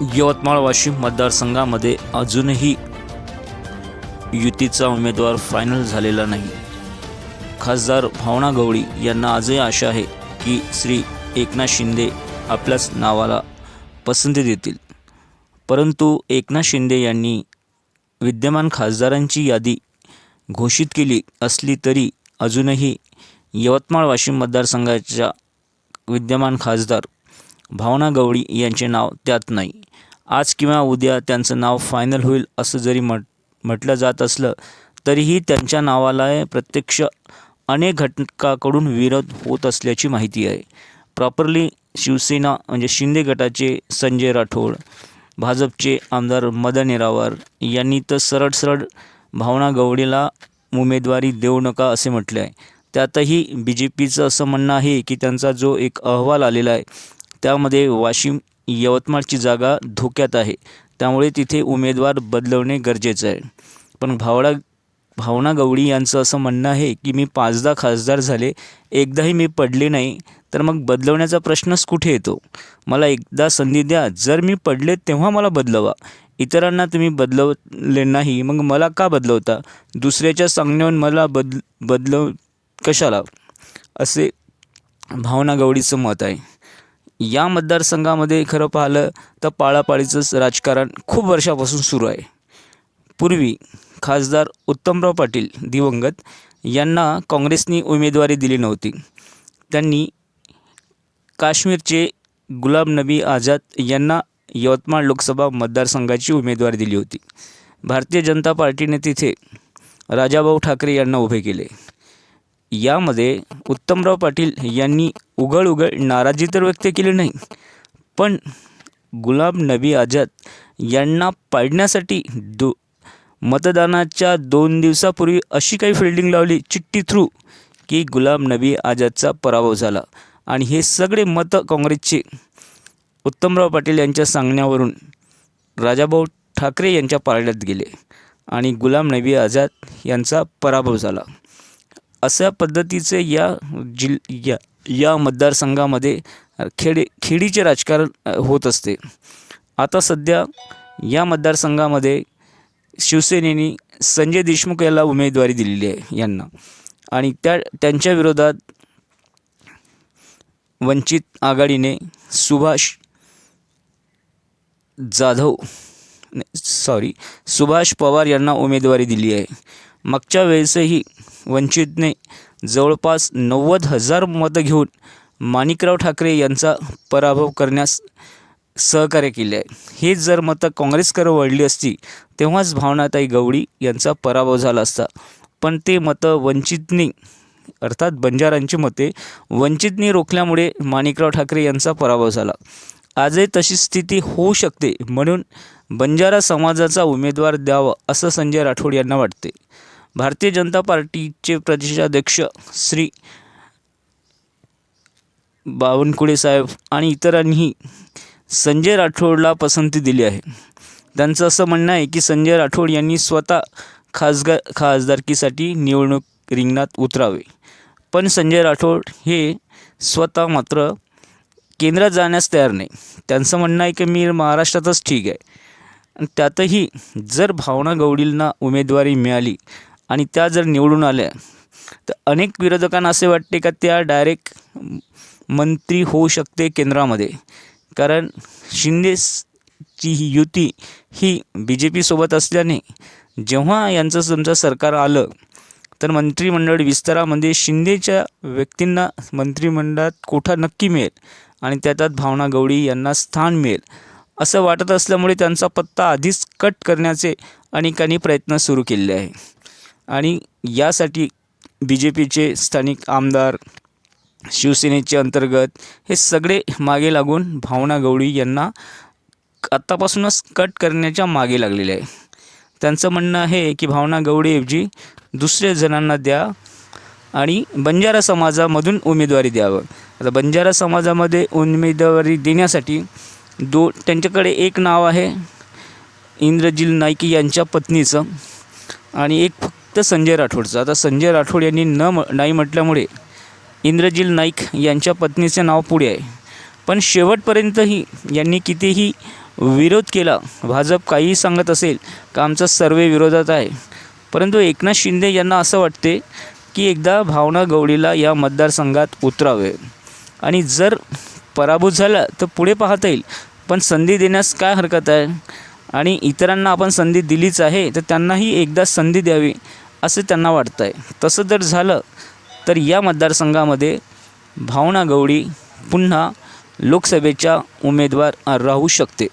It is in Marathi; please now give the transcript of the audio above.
यवतमाळ वाशिम मतदारसंघामध्ये अजूनही युतीचा उमेदवार फायनल झालेला नाही. खासदार भावना गवळी यांना आजही आशा आहे की श्री एकनाथ शिंदे आपल्याच नावाला पसंती देतील. परंतु एकनाथ शिंदे यांनी विद्यमान खासदारांची यादी घोषित केली असली तरी अजूनही यवतमाळ वाशिम मतदारसंघाच्या विद्यमान खासदार भावना गवळी यांचे नाव त्यात नाही. आज किंवा उद्या त्यांचं नाव फायनल होईल असं जरी म्हट म्हटलं जात असलं तरीही त्यांच्या नावाला प्रत्यक्ष अनेक घटकाकडून विरोध होत असल्याची माहिती आहे. प्रॉपरली शिवसेना म्हणजे शिंदे गटाचे संजय राठोड भाजपचे आमदार मदन येरावार यांनी तर सरळ सरळ भावना गवडेला उमेदवारी देऊ नका असे म्हटले आहे त्यातही बी जे पीचं असं म्हणणं आहे की त्यांचा जो एक अहवाल आलेला आहे त्यामध्ये वाशिम यवतमाळची जागा धोक्यात आहे. त्यामुळे तिथे उमेदवार बदलवणे गरजेचं आहे. पण भावडा भावना गवळी यांचं असं म्हणणं आहे की मी पाचदा खासदार झाले एकदाही मी पडले नाही तर मग बदलवण्याचा प्रश्नच कुठे येतो? मला एकदा संधी द्या. जर मी पडले तेव्हा मला बदलवा. इतरांना तुम्ही बदलवले नाही मग मला का बदलवता? दुसऱ्याच्या सांगण्यावर मला बद बदलव कशाला? असे भावना गवळीचं मत आहे. या मतदारसंघामध्ये खरं पाहिलं तर पाळापाळीचंच राजकारण खूप वर्षापासून सुरू आहे. पूर्वी खासदार उत्तमराव पाटील दिवंगत यांना काँग्रेसनी उमेदवारी दिली नव्हती. त्यांनी काश्मीरचे गुलाम नबी आझाद यांना यवतमाळ लोकसभा मतदारसंघाची उमेदवारी दिली होती. भारतीय जनता पार्टीने तिथे राजाभाऊ ठाकरे यांना उभे केले. यामध्ये उत्तमराव पाटील यांनी उघड उघड नाराजी तर व्यक्त केली नाही पण गुलाम नबी आझाद यांना पाडण्यासाठी दो मतदानाच्या दोन दिवसापूर्वी अशी काही फिल्डिंग लावली चिठ्ठी थ्रू की गुलाम नबी आझादचा पराभव झाला. आणि हे सगळे मतं काँग्रेसचे उत्तमराव पाटील यांच्या सांगण्यावरून राजाभाऊ ठाकरे यांच्या पारड्यात गेले आणि गुलाम नबी आझाद यांचा पराभव झाला. अशा पद्धतीचे या जिल या या मतदारसंघामध्ये खेडे खेडीचे राजकारण होत असते. आता सध्या या मतदारसंघामध्ये शिवसेनेने संजय देशमुख याला उमेदवारी दिलेली आहे यांना. आणि त्या त्यांच्या विरोधात वंचित आघाडीने सुभाष जाधव सॉरी सुभाष पवार यांना उमेदवारी दिली आहे. मागच्या वेळेसही वंचितने जवळपास नव्वद हजार मतं घेऊन माणिकराव ठाकरे यांचा पराभव करण्यास सहकार्य केले आहे. हे जर मतं काँग्रेसकडे वळली असती तेव्हाच भावनाताई गवळी यांचा पराभव झाला असता. पण ते मतं वंचितनी अर्थात बंजारांची मते वंचितनी रोखल्यामुळे माणिकराव ठाकरे यांचा पराभव झाला. आजही तशी स्थिती होऊ शकते म्हणून बंजारा समाजाचा उमेदवार द्यावा असं संजय राठोड यांना वाटते. भारतीय जनता पार्टीचे प्रदेशाध्यक्ष श्री बावनकुळे साहेब आणि इतरांनीही संजय राठोडला पसंती दिली आहे. त्यांचं असं म्हणणं आहे की संजय राठोड यांनी स्वतः खासगा खासदारकीसाठी निवडणूक रिंगणात उतरावे. पण संजय राठोड हे स्वतः मात्र केंद्रात जाण्यास तयार नाही. त्यांचं म्हणणं आहे की मी महाराष्ट्रातच ठीक आहे. त्यातही जर भावना गवडींना उमेदवारी मिळाली आणि त्या जर निवडून आल्या तर अनेक विरोधकांना असे वाटते का त्या डायरेक्ट मंत्री होऊ शकते केंद्रामध्ये? कारण शिंदेची ही युती ही बी जे पीसोबत असल्याने जेव्हा यांचं समजा सरकार आलं तर मंत्रिमंडळ विस्तारामध्ये शिंदेच्या व्यक्तींना मंत्रिमंडळात कोठा नक्की मिळेल आणि त्यात भावना गवळी यांना स्थान मिळेल असं वाटत असल्यामुळे त्यांचा पत्ता आधीच कट करण्याचे अनेकांनी प्रयत्न सुरू केलेले आहे आणि यासाठी बी जे पीचे स्थानिक आमदार शिवसेनेचे अंतर्गत हे सगळे मागे लागून भावना गवळी यांना आत्तापासूनच कट करण्याच्या मागे लागलेले आहे. त्यांचं म्हणणं आहे की भावना गवळीऐवजी दुसऱ्या जणांना द्या आणि बंजारा समाजामधून उमेदवारी द्यावं. आता बंजारा समाजामध्ये उमेदवारी देण्यासाठी दो त्यांच्याकडे एक नाव आहे इंद्रजील नाईक यांच्या पत्नीचं. आणि एक तर संजय राठोडचं. आता संजय राठोड यांनी न म नाही म्हटल्यामुळे इंद्रजील नाईक यांच्या पत्नीचे नाव पुढे आहे. पण शेवटपर्यंतही यांनी कितीही विरोध केला भाजप काहीही सांगत असेल का आमचा सर्वे विरोधात आहे. परंतु एकनाथ शिंदे यांना असं वाटते की एकदा भावना गवळीला या मतदारसंघात उतरावे. आणि जर पराभूत झाला तर पुढे पाहता येईल. पण संधी देण्यास काय हरकत आहे? आणि इतरांना आपण संधी दिलीच आहे तर त्यांनाही एकदा संधी द्यावी असं त्यांना वाटतं आहे तसं जर झालं तर या मतदारसंघामध्ये भावना गवळी पुन्हा लोकसभेच्या उमेदवार राहू शकते.